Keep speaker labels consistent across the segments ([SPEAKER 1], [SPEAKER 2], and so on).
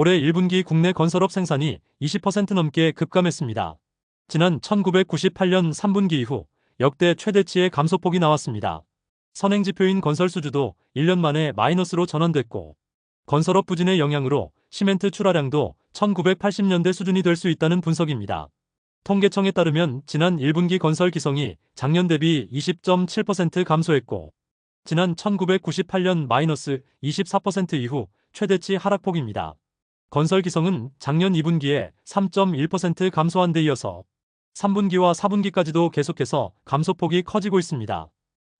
[SPEAKER 1] 올해 1분기 국내 건설업 생산이 20% 넘게 급감했습니다. 지난 1998년 3분기 이후 역대 최대치의 감소폭이 나왔습니다. 선행지표인 건설수주도 1년 만에 마이너스로 전환됐고 건설업 부진의 영향으로 시멘트 출하량도 1980년대 수준이 될 수 있다는 분석입니다. 통계청에 따르면 지난 1분기 건설 기성이 작년 대비 20.7% 감소했고 지난 1998년 마이너스 24% 이후 최대치 하락폭입니다. 건설 기성은 작년 2분기에 3.1% 감소한 데 이어서 3분기와 4분기까지도 계속해서 감소폭이 커지고 있습니다.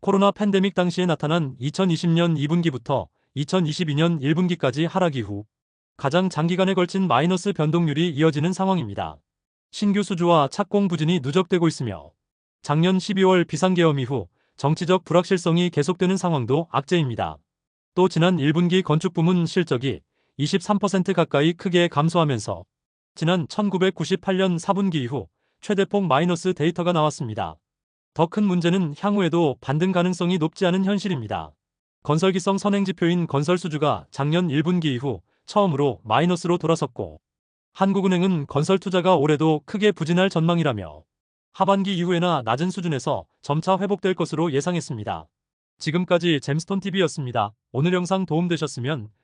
[SPEAKER 1] 코로나 팬데믹 당시에 나타난 2020년 2분기부터 2022년 1분기까지 하락 이후 가장 장기간에 걸친 마이너스 변동률이 이어지는 상황입니다. 신규 수주와 착공 부진이 누적되고 있으며 작년 12월 비상계엄 이후 정치적 불확실성이 계속되는 상황도 악재입니다. 또 지난 1분기 건축 부문 실적이 23% 가까이 크게 감소하면서 지난 1998년 4분기 이후 최대폭 마이너스 데이터가 나왔습니다. 더 큰 문제는 향후에도 반등 가능성이 높지 않은 현실입니다. 건설기성 선행지표인 건설수주가 작년 1분기 이후 처음으로 마이너스로 돌아섰고 한국은행은 건설 투자가 올해도 크게 부진할 전망이라며 하반기 이후에나 낮은 수준에서 점차 회복될 것으로 예상했습니다. 지금까지 잼스톤TV였습니다. 오늘 영상 도움되셨으면